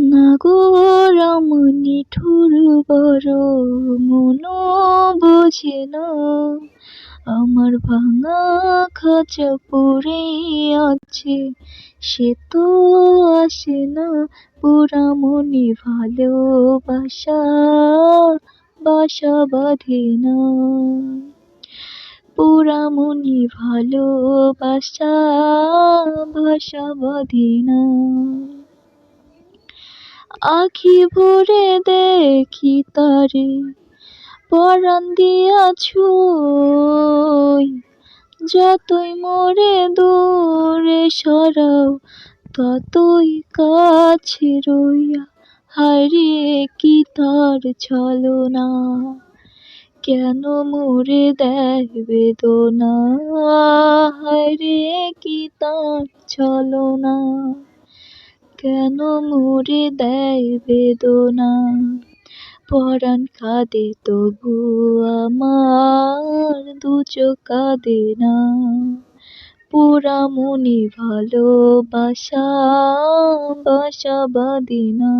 নাগরমণি ঠুর বড় মন বোঝে না। আমার ভাঙা খাঁচা পড়ে আছে, সে তো আসে না। পুরামনি ভালোবাসা, বাসা বাঁধে না। পুরামনি ভালোবাসা, বাসা বাঁধে না। আখি ভরে দেখি তারে। পরাণ দিয়াছ যতই মোরে দূরে সরাও, ততই কাছে রইয়া হায়রে কি তার ছলনা। কেন মোরে দেয় বেদনা হায়রে কি তার ছলনা। কেন মোরে দেয় বেদনা? পরাণ কাঁদে তবু আমার, দু চোখ কাঁদে না। পুরামনি ভালোবাসা, বাসা বাঁধে না।